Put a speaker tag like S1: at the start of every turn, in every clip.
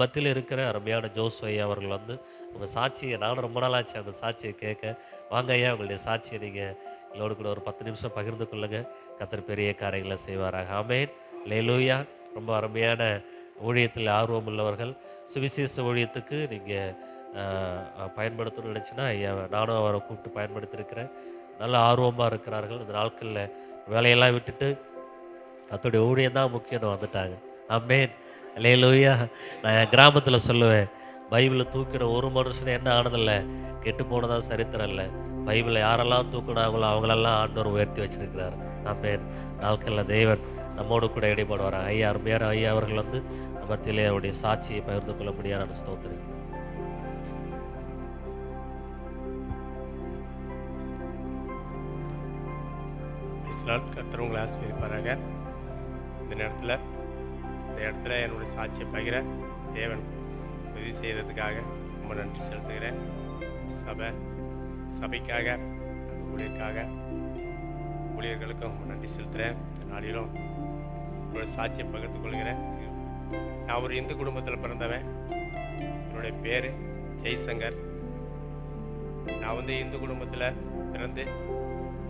S1: மத்தியில் இருக்கிற அருமையான ஜோஸ் ஐயா அவர்கள் வந்து உங்கள் சாட்சியை நானும் ரொம்ப நாளாச்சு அந்த சாட்சியை கேட்க. வாங்க ஐயா உங்களுடைய சாட்சியை நீங்கள் எங்களோடு கூட ஒரு பத்து நிமிஷம் பகிர்ந்து கொள்ளுங்கள் கத்தர் பெரிய காரியங்களை செய்வாராக. ஆமேன். லேலூயா ரொம்ப அருமையான ஊழியத்தில் ஆர்வம் உள்ளவர்கள். சுவிசேஷ ஊழியத்துக்கு நீங்கள் பயன்படுத்தணும்னு நினச்சின்னா ஐயா நானும் அவரை கூப்பிட்டு பயன்படுத்தியிருக்கிறேன். நல்ல ஆர்வமாக இருக்கிறார்கள். இந்த நாட்களில் வேலையெல்லாம் விட்டுட்டு அத்தோடைய ஊழியம் தான் முக்கியம் வந்துட்டாங்க. அம்மேன் லேலூயா நான் என் கிராமத்தில் சொல்லுவேன் பைபிளை தூக்கின ஒரு மனுஷன் என்ன ஆனதில்லை. கெட்டு போனதா சரித்திரம் இல்லை பைபிளை யாரெல்லாம் தூக்கினாங்களோ அவங்களெல்லாம் ஆண்டவர் உயர்த்தி வச்சிருக்கிறார். அம்மேன் நாட்களில் தேவன் நம்மோடு கூட இடைப்படுவார் ஐயா அருமையான ஐயா அவர்கள் வந்து நம்ம மத்தியிலே அவருடைய சாட்சியை பகிர்ந்து கொள்ள முடியாத ஸ்தோத்திரம்.
S2: இஸ்லால் கர்த்தர் உங்களை ஆசீர்வதிப்பாராக. இந்த நேரத்தில் இந்த இடத்துல என்னுடைய சாட்சியை பகிர தேவன் உதவி செய்ததுக்காக ரொம்ப நன்றி செலுத்துகிறேன். சபை சபைக்காக அந்த ஊழியருக்காக ஊழியர்களுக்கும் ரொம்ப நன்றி செலுத்துகிறேன். இந்த நாளிலும் என்னுடைய சாட்சியை பகிர்ந்து கொள்கிறேன். நான் ஒரு இந்து குடும்பத்தில் பிறந்தவன். என்னுடைய பேர் ஜெய்சங்கர். நான் வந்து இந்து குடும்பத்தில் பிறந்து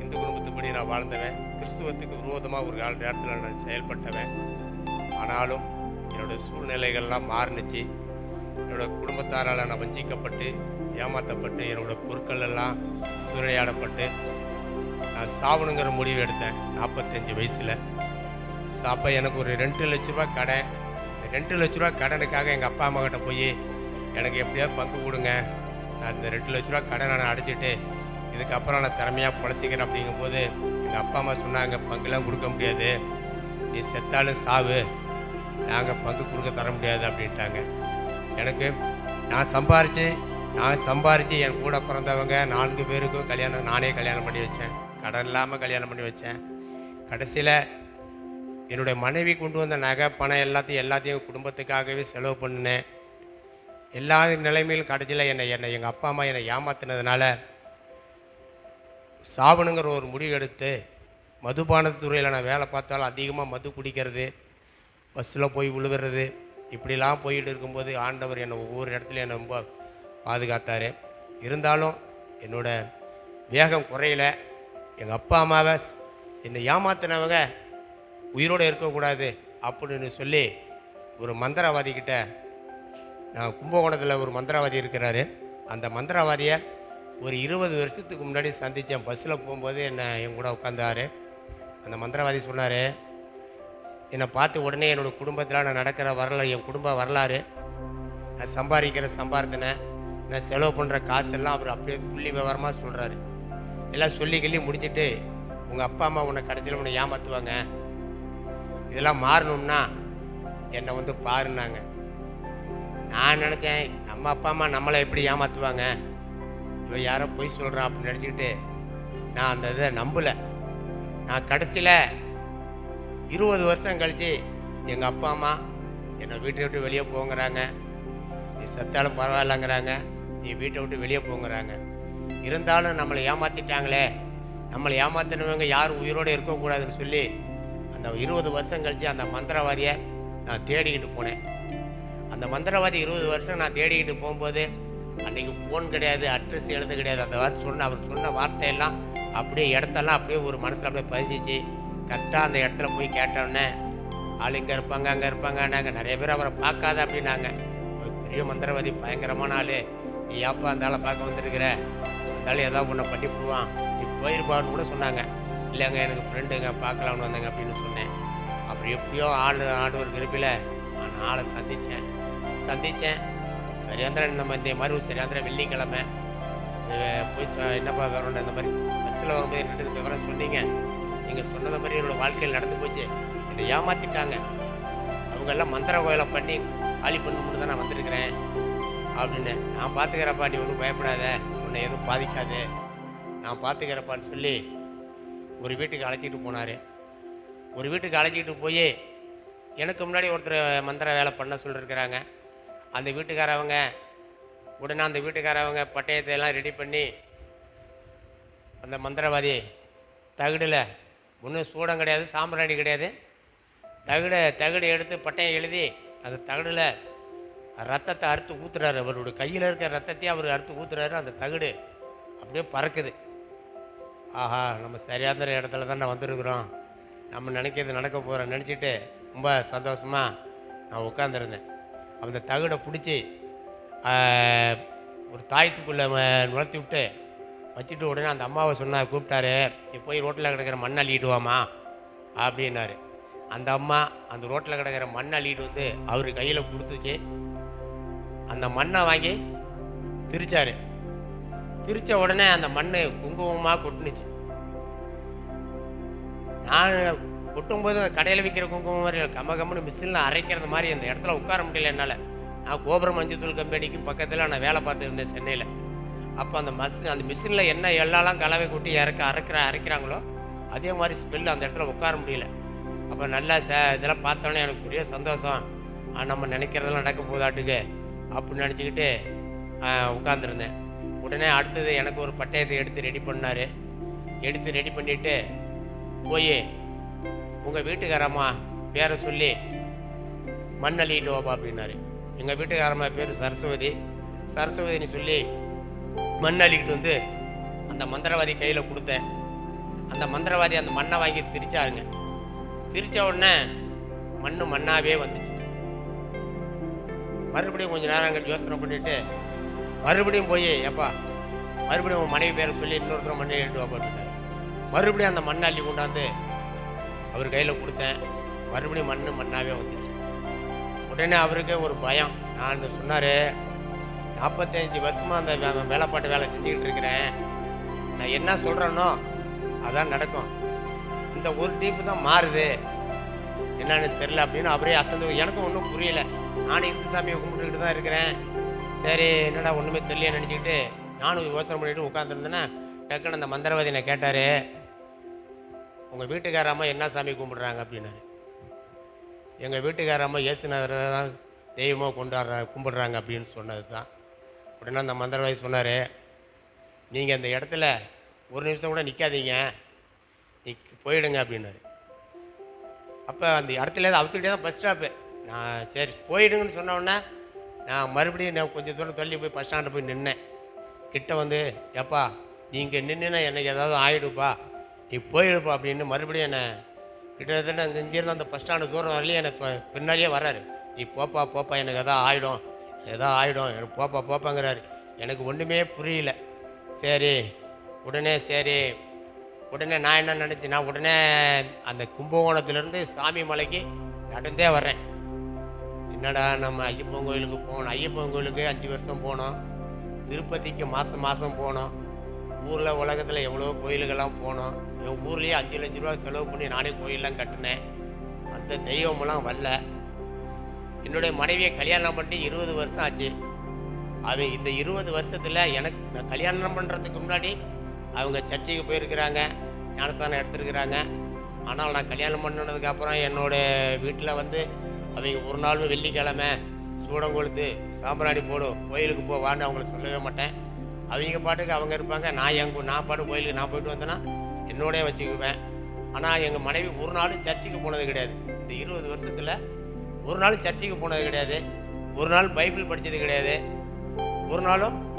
S2: இந்து குடும்பத்துப்படி நான் வாழ்ந்தவன். கிறிஸ்துவத்துக்கு விரோதமாக ஒரு கால நேரத்தில் நான் செயல்பட்டவன். ஆனாலும் என்னோட சூழ்நிலைகள்லாம் மாறுனுச்சு. என்னோடய குடும்பத்தாரால் நான் வஞ்சிக்கப்பட்டு ஏமாற்றப்பட்டு என்னோட பொருட்கள் எல்லாம் சூறையாடப்பட்டு நான் சாவணுங்கிற முடிவு எடுத்தேன் நாற்பத்தஞ்சு வயசில். அப்போ எனக்கு ஒரு ரெண்டு லட்ச ரூபா கடன் இந்த ரெண்டு லட்ச ரூபா கடனுக்காக எங்கள் அப்பா அம்மா கிட்ட போய் எனக்கு எப்படியாவது பங்கு கொடுங்க. நான் இந்த ரெண்டு லட்ச ரூபா கடனை நான் அடைச்சிட்டு இதுக்கப்புறம் நான் திறமையாக பொழைச்சிக்கிறேன். அப்படிங்கும்போது எங்கள் அப்பா அம்மா சொன்னாங்க பங்குலாம் கொடுக்க முடியாது. நீ செத்தாலும் சாவு. நாங்கள் பங்கு கொடுக்க தர முடியாது அப்படின்ட்டாங்க. எனக்கு நான் சம்பாரித்து நான் சம்பாரித்து என் கூட பிறந்தவங்க நான்கு பேருக்கும் கல்யாணம் நானே கல்யாணம் பண்ணி வச்சேன். கடன் இல்லாமல் கல்யாணம் பண்ணி வச்சேன். கடைசியில் என்னுடைய மனைவி கொண்டு வந்த நகை பணம் எல்லாத்தையும் எல்லாத்தையும் குடும்பத்துக்காகவே செலவு பண்ணினேன். எல்லா நிலைமையிலும் கடைசியில் என்னை என்னை எங்கள் அப்பா அம்மா என்னை ஏமாத்தினதுனால சாவணுங்கிற ஒரு முடிவு எடுத்து மதுபானத்துறையில் நான் வேலை பார்த்தாலும் அதிகமாக மது குடிக்கிறது பஸ்ஸில் போய் விழுகிறது இப்படிலாம் போயிட்டு இருக்கும்போது ஆண்டவர் என்னை ஒவ்வொரு இடத்துலையும் என்னை ரொம்ப பாதுகாத்தார். இருந்தாலும் என்னோட வேகம் குறையல. எங்கள் அப்பா அம்மாவை என்னை ஏமாத்தினவங்க உயிரோடு இருக்கக்கூடாது அப்படின்னு சொல்லி ஒரு மந்திரவாதிக்கிட்ட நான் கும்பகோணத்தில் ஒரு மந்திரவாதி இருக்கிறாரு. அந்த மந்திரவாதியை ஒரு இருபது வருஷத்துக்கு முன்னாடி சந்தித்தேன் பஸ்ஸில் போகும்போது என்னை என் கூட உட்காந்தாரு அந்த மந்திரவாதி சொன்னார் என்னை பார்த்து உடனே என்னோடய குடும்பத்தில் நான் நடக்கிற வரலாறு என் குடும்ப வரலாறு நான் சம்பாதிக்கிற சம்பார்த்தனை நான் செலவு பண்ணுற காசெல்லாம் அவர் அப்படியே புள்ளி விவரமாக சொல்கிறாரு எல்லாம் சொல்லி கிள்ளி முடிச்சுட்டு உங்கள் அப்பா அம்மா உன்னை கடைசியில் உன்னை ஏமாற்றுவாங்க இதெல்லாம் மாறணும்னா என்னை வந்து பாருனாங்க நான் நினச்சேன் நம்ம அப்பா அம்மா நம்மளை எப்படி ஏமாற்றுவாங்க இவன் யாரோ பொய் சொல்கிறான் அப்படின்னு நினச்சிக்கிட்டு நான் அந்த இதை நம்பலை. நான் கடைசியில் இருபது வருஷம் கழித்து எங்கள் அப்பா அம்மா என்னை வீட்டை விட்டு வெளியே போங்கிறாங்க. நீ செத்தாலும் பரவாயில்லங்கிறாங்க. நீ வீட்டை விட்டு வெளியே போங்கிறாங்க. இருந்தாலும் நம்மளை ஏமாற்றிட்டாங்களே நம்மளை ஏமாத்தினவங்க யாரும் உயிரோடு இருக்கக்கூடாதுன்னு சொல்லி அந்த இருபது வருஷம் கழித்து அந்த மந்திரவாதியை நான் தேடிக்கிட்டு போனேன். அந்த மந்திரவாதி இருபது வருஷம் நான் தேடிக்கிட்டு போகும்போது அன்றைக்கி ஃபோன் கிடையாது அட்ரஸ் எழுத கிடையாது. அந்த வார்த்தை சொன்ன அவர் சொன்ன வார்த்தையெல்லாம் அப்படியே இடத்தெல்லாம் அப்படியே ஒரு மனசில் அப்படியே பதிஞ்சிச்சு. கரெக்டாக அந்த இடத்துல போய் கேட்டோன்னே ஆள் இங்கே இருப்பாங்க அங்கே இருப்பாங்கன்னாங்க. நிறைய பேர் அவரை பார்க்காத அப்படின்னாங்க. ஒரு பெரிய மந்திரவாதி பயங்கரமான ஆள். நீ ஏப்பா அந்த ஆளை பார்க்க வந்திருக்கிற? இருந்தாலும் ஏதாவது ஒன்றை பண்ணி போடுவான் நீ போயிருப்பான்னு கூட சொன்னாங்க. இல்லைங்க எனக்கு ஃப்ரெண்டுங்க பார்க்கலாம்னு வந்தேங்க அப்படின்னு சொன்னேன். அப்புறம் எப்படியோ ஆள் ஆடு ஒரு கிருப்பில் நான் ஆளை சந்தித்தேன் சந்தித்தேன் சரியாந்திரன் நம்ம இந்த மாதிரி ஒரு சரியாந்திரன் வெள்ளிக்கிழமை. போய் ச- என்னப்பா வரணும் இந்த மாதிரி பஸ்ஸில் வரும்போது என்னது விவரம் சொன்னீங்க. நீங்கள் சொன்னது மாதிரி என்னோட வாழ்க்கையில் நடந்து போச்சு. என்னை ஏமாற்றிட்டாங்க அவங்கெல்லாம் மந்திர கோயிலை பண்ணி காலி பண்ணணும்னு தான் நான் வந்திருக்கிறேன். அப்படின்னு நான் பார்த்துக்கிறப்பா நீ ஒன்றும் பயப்படாத. உன்னை எதுவும் பாதிக்காது. நான் பார்த்துக்கிறப்பான்னு சொல்லி ஒரு வீட்டுக்கு அழைச்சிட்டு போனார். ஒரு வீட்டுக்கு அழைச்சிக்கிட்டு போய் எனக்கு முன்னாடி ஒருத்தர் மந்திர வேலை பண்ண சொல்லியிருக்கிறாங்க அந்த வீட்டுக்காரவங்க உடனே அந்த வீட்டுக்காரவங்க பட்டயத்தை எல்லாம் ரெடி பண்ணி அந்த மந்திரவாதி தகுடில் ஒன்றும் சூடம் கிடையாது சாம்பிராணி கிடையாது. தகுடை தகுடு எடுத்து பட்டையை எழுதி அந்த தகடில் ரத்தத்தை அறுத்து ஊற்றுறாரு அவருடைய கையில் இருக்கிற ரத்தத்தையே அவர் அறுத்து ஊத்துறாரு. அந்த தகடு அப்படியே பறக்குது. ஆஹா நம்ம சரியான இடத்துல தானே வந்திருக்கிறோம். நம்ம நினைக்கிறது நடக்க போகிறோம் நினச்சிட்டு ரொம்ப சந்தோஷமாக நான் உட்காந்துருந்தேன் அந்த தகடை பிடிச்சி ஒரு தாயத்துக்குள்ளே நுழைத்தி விட்டு வச்சுட்டு உடனே அந்த அம்மாவை சொன்னார் கூப்பிட்டாரு நீ போய் ரோட்டில் கிடக்கிற மண் அள்ளிட்டு வாமா அப்படின்னாரு. அந்த அம்மா அந்த ரோட்டில் கிடக்கிற மண் அள்ளிட்டு வந்து அவர் கையில் கொடுத்துச்சு. அந்த மண்ணை வாங்கி திரிச்சாரு. திரித்த உடனே அந்த மண் குங்குமமாக கொட்டுனுச்சு. நான் கொட்டும்போது கடையில் விற்கிற குங்குமம் மாதிரி கம்ம கம்முன்னு மிஷினில் அரைக்கிறது மாதிரி அந்த இடத்துல உட்கார முடியல என்னால். நான் கோபுரம் மஞ்சத்தூள் கம்பெனிக்கு பக்கத்தில் நான் வேலை பார்த்துருந்தேன் சென்னையில். அப்போ அந்த மஸ் அந்த மிஷினில் என்ன எல்லாம் கலவை கொட்டி இறக்க அரைக்கிற அரைக்கிறாங்களோ அதே மாதிரி ஸ்மெல் அந்த இடத்துல உட்கார முடியல. அப்போ நல்லா ச இதெல்லாம் பார்த்தோன்னே எனக்கு பெரிய சந்தோஷம். நம்ம நினைக்கிறதெல்லாம் நடக்க போதாட்டுக்கு அப்படின்னு நினச்சிக்கிட்டு உட்காந்துருந்தேன் உடனே அடுத்தது எனக்கு ஒரு பட்டயத்தை எடுத்து ரெடி பண்ணார். எடுத்து ரெடி பண்ணிவிட்டு போய் உங்கள் வீட்டுக்காரம்மா பேரை சொல்லி மண் அள்ளிட்டு வாப்பா அப்படின்னாரு. எங்கள் வீட்டுக்காரம்மா பேர் சரஸ்வதி. சரஸ்வதினு சொல்லி மண் அள்ளிக்கிட்டு வந்து அந்த மந்திரவாதி கையில் கொடுத்தேன். அந்த மந்திரவாதி அந்த மண்ணை வாங்கி திரிச்சாருங்க. திரிச்ச உடனே மண்ணு மண்ணாவே வந்துச்சு. மறுபடியும் கொஞ்சம் நேரம் அங்கே யோசனை பண்ணிட்டு மறுபடியும் போய் எப்பா மறுபடியும் உன் மனைவி பேரை சொல்லி இன்னொருத்தர் மண்ணை எடுத்து வாப்பா மறுபடியும் அந்த மண்ணை அள்ளி கொண்டாந்து அவர் கையில் கொடுத்தேன். மறுபடியும் மண் மண்ணாவே வந்துச்சு. உடனே அவருக்கு ஒரு பயம். நான் சொன்னார் நாற்பத்தஞ்சு வருஷமாக அந்த வே- வேலைப்பாட்டு வேலை செஞ்சுக்கிட்டு இருக்கிறேன். நான் என்ன சொல்கிறேனோ அதான் நடக்கும். இந்த ஒரு டீப்பு தான் மாறுது. என்னன்னு தெரில அப்படின்னு அவரே அசந்து எனக்கும் ஒன்றும் புரியல. நானும் இந்து சாமியை கும்பிட்டுக்கிட்டு தான் இருக்கிறேன். சரி என்னடா ஒன்றுமே தெரியல நினச்சிக்கிட்டு நானும் யோசனை பண்ணிட்டு உட்காந்துருந்தேன்னா டக்குன்னு அந்த மந்திரவாதி நான் கேட்டார் உங்கள் வீட்டுக்காரம்மா என்ன சாமி கும்பிட்றாங்க? அப்படின்னாரு. எங்கள் வீட்டுக்காரம்மா இயேசுநாதரை தான் தெய்வமாக கொண்டாடுற கும்பிட்றாங்க அப்படின்னு சொன்னது தான் உடனே அந்த மந்திரவாதி சொன்னார் நீங்கள் அந்த இடத்துல ஒரு நிமிஷம் கூட நிற்காதீங்க நீ போயிடுங்க அப்படின்னாரு. அப்போ அந்த இடத்துல அவுத்துக்கிட்டே தான் பஸ் ஸ்டாப்பு நான் சரி போயிடுங்கன்னு சொன்ன உடனே நான் மறுபடியும் நான் கொஞ்சம் தூரம் தள்ளி போய் பஸ் ஸ்டாண்டில் போய் நின்னேன். கிட்ட வந்து எப்பா நீங்கள் நின்றுனா எனக்கு ஏதாவது ஆகிடுப்பா நீ போயிடுப்பா அப்படின்னு மறுபடியும் என்னை கிட்டத்தட்ட அங்கே இங்கேருந்து அந்த பஸ் ஸ்டாண்டு தூரம் வரலையும் எனக்கு பின்னாலேயே பின்னாடியே நீ போப்பா போப்பா எனக்கு எதாவது ஆகிடும் ஏதோ ஆகிடும் எனக்கு போப்பா போப்பாங்கிறாரு. எனக்கு ஒன்றுமே புரியல. சரி உடனே சரி உடனே நான் என்ன நினச்சேன்னா உடனே அந்த கும்பகோணத்துலேருந்து சாமி மலைக்கு நடந்தே வர்றேன். என்னடா நம்ம ஐயப்பன் கோயிலுக்கு போனோம் ஐயப்பன் கோயிலுக்கு அஞ்சு வருஷம் போனோம். திருப்பதிக்கு மாதம் மாதம் போனோம். ஊரில் உலகத்தில் எவ்வளோ கோயிலுக்கெல்லாம் போனோம். என் ஊர்லேயே அஞ்சு லட்ச ரூபா செலவு பண்ணி நானே கோயிலெலாம் கட்டினேன். அந்த தெய்வமெல்லாம் வரல. என்னுடைய மனைவியை கல்யாணம் பண்ணி இருபது வருஷம் ஆச்சு. அவ இந்த இருபது வருஷத்தில் எனக்கு நான் கல்யாணம் பண்ணுறதுக்கு முன்னாடி அவங்க சர்ச்சைக்கு போயிருக்கிறாங்க ஞானஸ்தானம் எடுத்திருக்கிறாங்க. ஆனால் நான் கல்யாணம் பண்ணினதுக்கப்புறம் என்னோடய என்னோட வீட்டில் வந்து அவங்க ஒரு நாள் வெள்ளிக்கிழமை சூடம் கொளுத்து சாம்பிராணி போடும் கோயிலுக்கு போவான்னு அவங்கள சொல்லவே மாட்டேன். அவங்க பாட்டுக்கு அவங்க இருப்பாங்க. நான் எங்க நான் பாட்டு கோயிலுக்கு நான் போயிட்டு வந்தேன்னா என்னோடய வச்சுக்குவேன். ஆனால் எங்கள் மனைவி ஒரு நாளும் சர்ச்சுக்கு போனது கிடையாது. இந்த இருபது வருஷத்தில் ஒரு நாள் சர்ச்சைக்கு போனது கிடையாது. ஒரு நாள் பைபிள் படித்தது கிடையாது. ஒரு நாளும்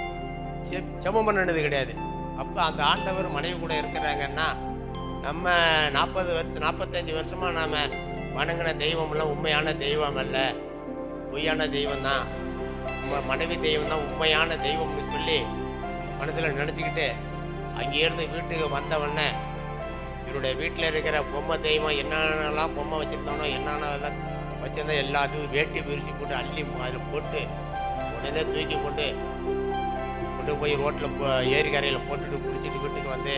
S2: செ- பண்ணினது கிடையாது. அப்போ அந்த ஆண்டவர் மனைவி கூட இருக்கிறாங்கன்னா நம்ம நாற்பது வருஷம் நாற்பத்தஞ்சு வருஷமாக நாம் வணங்கின தெய்வம்லாம் உண்மையான தெய்வம் அல்ல. பொய்யான தெய்வம் தான் மனைவி தெய்வம் தான் உண்மையான தெய்வம்னு சொல்லி மனசில் நினச்சிக்கிட்டு அங்கேருந்து வீட்டுக்கு வந்தவொடனே இவருடைய வீட்டில் இருக்கிற பொம்மை தெய்வம் என்னென்னலாம் பொம்மை வச்சுருந்தோனோ என்னென்னலாம் வச்சிருந்தா எல்லாத்தையும் வேட்டி பிரித்து போட்டு அள்ளி அதில் போட்டு உடனே தூக்கி போட்டு கொண்டு போய் ரோட்டில் போ ஏரிக்கரையில் போட்டுட்டு பிடிச்சிட்டு வீட்டுக்கு வந்து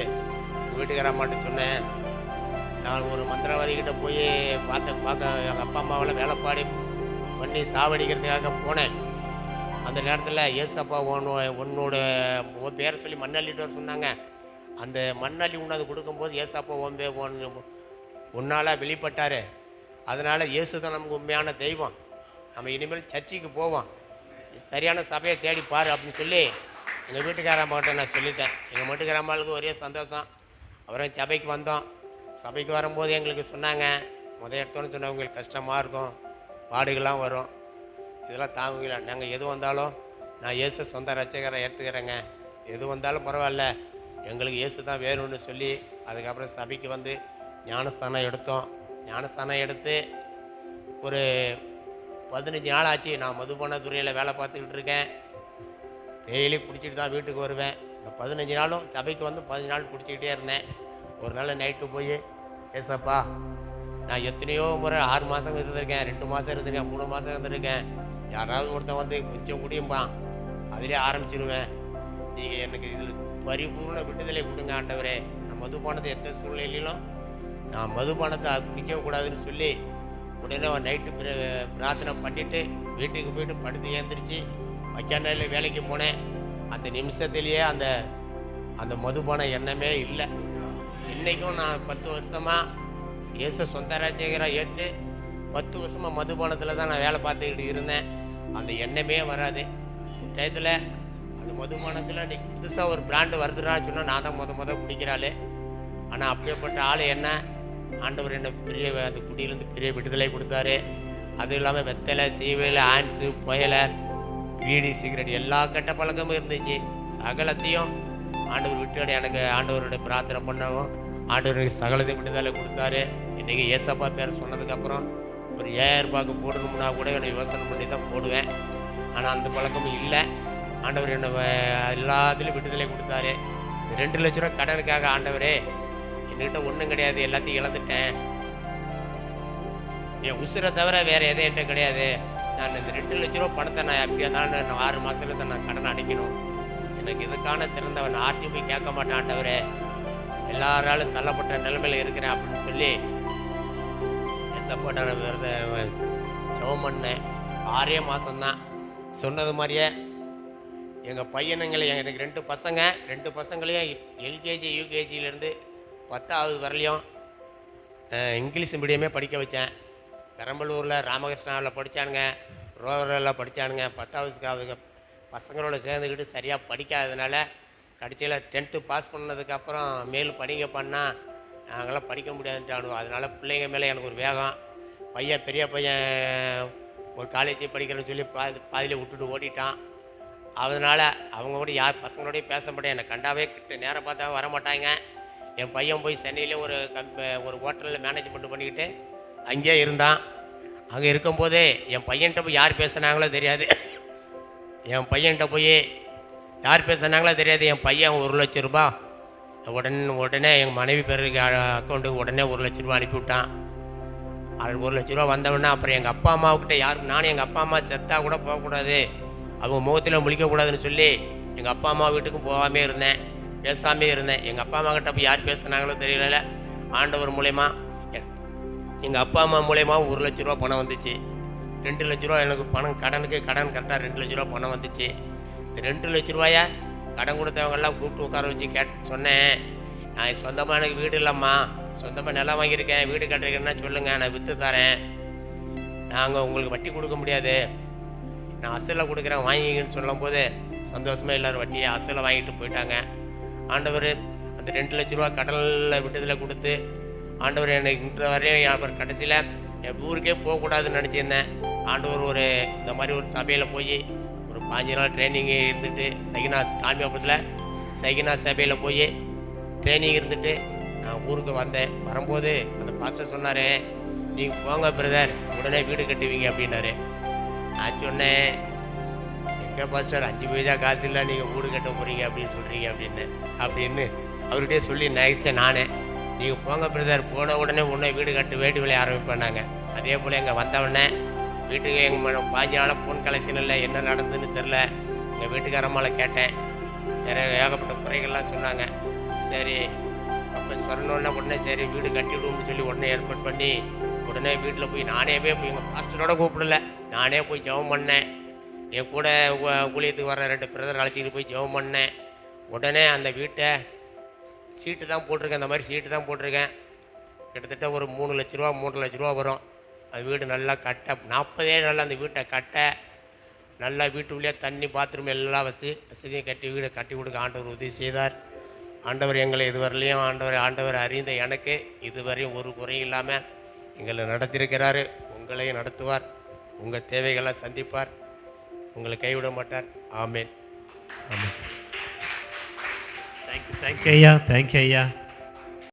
S2: வீட்டுக்கார மாட்டு சொன்னேன். நான் ஒரு மந்திரவாதிகிட்ட போய் பார்த்து பார்க்க எங்கள் அப்பா அம்மாவெல்லாம் வேலைப்பாடி பண்ணி சாவடிக்கிறதுக்காக போனேன். அந்த நேரத்தில் ஏசப்பா ஒன்று உன்னோட உன் பேரை சொல்லி மண்ணள்ளிட்டு வர சொன்னாங்க. அந்த மண்ணள்ளி உண்டாந்து கொடுக்கும்போது ஏசப்பா உன் பே உன்னால் வெளிப்பட்டார். அதனால் இயேசு தான் நமக்கு உண்மையான தெய்வம். நம்ம இனிமேல் சர்ச்சுக்கு போவோம். சரியான சபையை தேடி பாரு அப்படின்னு சொல்லி எங்கள் வீட்டுக்காரம்மாட்ட நான் சொல்லிட்டேன். எங்கள் வீட்டுக்காரம்மாளுக்கு ஒரே சந்தோஷம். அப்புறம் சபைக்கு வந்தோம். சபைக்கு வரும்போது எங்களுக்கு சொன்னாங்க முதல் எடுத்தோன்னு சொன்ன உங்களுக்கு கஷ்டமாக இருக்கும். பாடுகள்லாம் வரும். இதெல்லாம் தாங்குவீங்களா? நாங்கள் எது வந்தாலும் நான் இயேசு சொந்த ரட்சகரை ஏற்றுக்கிறேங்க. எது வந்தாலும் பரவாயில்ல. எங்களுக்கு இயேசு தான் வேணும்னு சொல்லி அதுக்கப்புறம் சபைக்கு வந்து ஞானஸ்தானம் எடுத்தோம். ஞானஸ்தானம் எடுத்து ஒரு பதினஞ்சு நாள் ஆச்சு. நான் மதுபான துறையில் வேலை பார்த்துக்கிட்டு இருக்கேன். டெய்லி குடிச்சிட்டு தான் வீட்டுக்கு வருவேன். இந்த பதினஞ்சு நாளும் சபைக்கு வந்து பதினஞ்சு நாள் குடிச்சிக்கிட்டே இருந்தேன். ஒரு நாள் நைட்டு போய் ஏசப்பா நான் எத்தனையோ முறை ஆறு மாதம் இருந்திருக்கேன் ரெண்டு மாதம் இருந்திருக்கேன் மூணு மாதம் இருந்திருக்கேன். யாராவது ஒருத்தன் வந்து கொஞ்சம் குடியும்பான். அதிலே ஆரம்பிச்சிருவேன். நீங்கள் எனக்கு இதில் பரிபூர்ண விடுதலை கொடுங்க ஆண்டவரே. நான் மதுபானத்தை எந்த சூழ்நிலையிலும் நான் மதுபானத்தை குடிக்கக்கூடாதுன்னு சொல்லி உடனே நைட்டு பிர- பிரார்த்தனை பண்ணிவிட்டு வீட்டுக்கு போயிட்டு படுத்து ஏந்திரிச்சு மக்கானில் வேலைக்கு போனேன். அந்த நிமிஷத்துலேயே அந்த அந்த மதுபான எண்ணமே இல்லை. இன்றைக்கும் நான் பத்து வருஷமாக இயேசு சொந்த ஏற்று பத்து வருஷமாக மதுபானத்தில் தான் நான் வேலை பார்த்துக்கிட்டு இருந்தேன். அந்த எண்ணமே வராது. டயத்தில் அந்த மதுபானத்தில் இன்றைக்கி புதுசாக ஒரு பிராண்டு வருதுடா சொன்னால் நான் தான் முத முத குடிக்கிறாள் ஆனால் அப்படியேப்பட்ட ஆள் என்ன? ஆண்டவர் என்ன பெரிய அந்த குடியிலேருந்து பெரிய விடுதலை கொடுத்தாரு. அதுவும் இல்லாமல் வெத்தலை சீவையில் ஆன்ஸு புயலை பீடி சிகரெட் எல்லா கெட்ட பழக்கமும் இருந்துச்சு. சகலத்தையும் ஆண்டவர் விட்டு எனக்கு ஆண்டவருடைய பிரார்த்தனை பண்ணவும் ஆண்டவருக்கு சகலத்தையும் விடுதலை கொடுத்தாரு. இன்றைக்கி ஏசப்பா பேர் சொன்னதுக்கப்புறம் ஒரு ஏஆர் பாக்கு போடணும்னா கூட என்னை யோசனை பண்ணி தான் போடுவேன். ஆனால் அந்த பழக்கமும் இல்லை. ஆண்டவர் என்னை எல்லாத்துலேயும் விடுதலை கொடுத்தாரு. ரெண்டு லட்ச ரூபா கடனுக்காக ஆண்டவரே என்கிட்ட ஒன்றும் கிடையாது எல்லாத்தையும் இழந்துட்டேன். என் உசுரை தவிர வேறு எதுவும் என்கிட்ட கிடையாது. நான் இந்த ரெண்டு லட்ச ரூபா பணத்தை நான் எப்படியா இருந்தாலும் நான் ஆறு மாதத்துல நான் கடன் அடைக்கணும். எனக்கு இதுக்கான திறந்தவன் ஆர்டி போய் கேட்க மாட்டான் ஆண்டவரே. எல்லாராலும் தள்ளப்பட்ட நிலைமையில் இருக்கிறேன் அப்படின்னு சொல்லி சப்போர்ட்டான விரத ஜெபம் பண்ணேன் ஆறே மாதம்தான் சொன்னது மாதிரியே எங்கள் பையனுங்களை எனக்கு ரெண்டு பசங்க ரெண்டு பசங்களையும் எல்கேஜி யூகேஜியிலேருந்து பத்தாவது வரலையும் இங்கிலீஷ் மீடியமே படிக்க வச்சேன். பெரம்பலூரில் ராமகிருஷ்ணாவில் படித்தானுங்க ரோவரில் படித்தானுங்க பத்தாவதுக்காவதுக்கு பசங்களோட சேர்ந்துக்கிட்டு சரியாக படிக்காததுனால கடைசியில் டென்த்து பாஸ் பண்ணதுக்கப்புறம் மேல் படிங்க பண்ணால் நாங்களாம் படிக்க முடியாதுன்ட்டானுவோம் அதனால் பிள்ளைங்க மேலே எனக்கு ஒரு வேகம். பையன் பெரிய பையன் ஒரு காலேஜ் படிக்கிறேன்னு சொல்லி பாதி பாதியில் விட்டுட்டு ஓடிட்டான். அதனால் அவங்க கூட யார் பசங்களோடய பேச மாட்டேன். என்னை கண்டாவே கிட்ட நேரம் பார்த்தா வர மாட்டாங்க என் பையன் போய் சென்னையில் ஒரு கம்ப ஒரு ஹோட்டலில் மேனேஜ்மெண்ட் பண்ணிக்கிட்டு அங்கேயே இருந்தான். அங்கே இருக்கும்போதே என் பையன்கிட்ட போய் யார் பேசுனாங்களோ தெரியாது. என் பையன்கிட்ட போய் யார் பேசுனாங்களோ தெரியாது. என் பையன் ஒரு லட்ச ரூபா. உடனே உடனே எங்கள் மனைவி பேருக்கு அக்கௌண்ட்டுக்கு உடனே ஒரு லட்ச ரூபா அனுப்பிவிட்டான் அது ஒரு லட்ச ரூபா வந்தவொடனே அப்புறம் எங்கள் அப்பா அம்மாவுக்கிட்ட யாரும் நானும் எங்கள் அப்பா அம்மா செத்தா கூட போகக்கூடாது. அவங்க முகத்தில் முழிக்கக்கூடாதுன்னு சொல்லி எங்கள் அப்பா அம்மா வீட்டுக்கும் போகாமே இருந்தேன். பேசாமே இருந்தேன். எங்கள் அப்பா அம்மா கிட்ட போய் யார் பேசுனாங்களோ தெரியல ஆண்டவர் மூலயமா எங்கள் அப்பா அம்மா மூலயமா ஒரு லட்ச ரூபா பணம் வந்துச்சு. ரெண்டு லட்ச ரூபா எனக்கு பணம் கடனுக்கு கடன் கரெக்டாக ரெண்டு லட்ச ரூபா பணம் வந்துச்சு. இந்த ரெண்டு லட்ச ரூபாயா கடன் கொடுத்தவங்கெல்லாம் கூப்பிட்டு உட்கார வச்சு கேட் சொன்னேன். நான் சொந்தமாக எனக்கு வீடு இல்லைம்மா. சொந்தமாக நிலம் வாங்கியிருக்கேன். வீடு கட்டுறீங்கன்னா சொல்லுங்கள் நான் விற்று தரேன். நாங்கள் உங்களுக்கு வட்டி கொடுக்க முடியாது. நான் அசலை கொடுக்குறேன் வாங்கிங்கன்னு சொல்லும்போது சந்தோஷமாக எல்லோரும் வட்டியை அசலை வாங்கிட்டு போயிட்டாங்க. ஆண்டவர் அந்த ரெண்டு லட்ச ரூபா கடலில் விட்டதில் கொடுத்து ஆண்டவர் எனக்கு இன்ற வரையும் அப்புறம் கடைசியில் என் ஊருக்கே போகக்கூடாதுன்னு நினச்சிருந்தேன். ஆண்டவர் ஒரு இந்த மாதிரி ஒரு சபையில் போய் ஒரு பாஞ்சு நாள் ட்ரைனிங் இருந்துட்டு சகினா காமியாபுரத்தில் சகினா சபையில் போய் ட்ரைனிங் இருந்துட்டு நான் ஊருக்கு வந்தேன். வரும்போது அந்த பாஸ்டர் சொன்னார் நீங்கள் போங்க பிரதர் உடனே வீடு கட்டுவீங்க அப்படின்னாரு. நான் சொன்னேன் எங்கள் பாஸ்டர் அஞ்சு பைசா காசு இல்லை. நீங்கள் வீடு கட்ட போகிறீங்க அப்படின்னு சொல்கிறீங்க அப்படின்னு. அப்படின்னு அவர்கிட்டயே சொல்லி நகைச்சேன் நானே. நீங்கள் போங்க பிரதர் போன உடனே உடனே வீடு கட்டு வேட்டு விளைய ஆரம்பிப்பானாங்க அதே போல் எங்கள் வந்தவுடனே வீட்டுக்கு எங்கள் பாஞ்சு நாளாக ஃபோன் கலெக்ஷன் இல்லை என்ன நடந்ததுன்னு தெரில எங்கள் வீட்டுக்காரம்மால கேட்டேன். நிறைய ஏகப்பட்ட குறைகள்லாம் சொன்னாங்க. சரி அப்போ சொன்னோடனே உடனே சரி வீடு கட்டிவிடுவோம்னு சொல்லி உடனே ஏற்பாடு பண்ணி உடனே வீட்டில் போய் நானே போய் எங்கள் பாஸ்டரோட கூப்பிடல. நானே போய் ஜெபம் பண்ணேன். என் கூட ஊழியத்துக்கு வர ரெண்டு பிரதர் அழைச்சிக்கிட்டு போய் ஜெபம் பண்ணேன். உடனே அந்த வீட்டை சீட்டு தான் போட்டிருக்கேன். அந்த மாதிரி சீட்டு தான் போட்டிருக்கேன். கிட்டத்தட்ட ஒரு மூணு லட்ச ரூபா மூன்று லட்ச ரூபா வரும். அந்த வீடு நல்லா கட்ட நாற்பதே நாள் அந்த வீட்டை கட்ட நல்லா வீட்டுக்குள்ளேயே தண்ணி பாத்ரூம் எல்லாம் வசதி வசதியும் கட்டி வீடை கட்டி கொடுக்க ஆண்டவர் உதவி செய்தார். ஆண்டவர் எங்களை இதுவரையிலையும் ஆண்டவர் ஆண்டவர் அறிந்த எனக்கு இதுவரையும் ஒரு குறையும் இல்லாமல் எங்களை நடத்தியிருக்கிறாரு. உங்களையும் நடத்துவார். உங்கள் தேவைகளை சந்திப்பார். உங்களை கைவிட மாட்டார். Amen. Amen.
S1: Thank you thank you ஐயா தேங்க்யூ ஐயா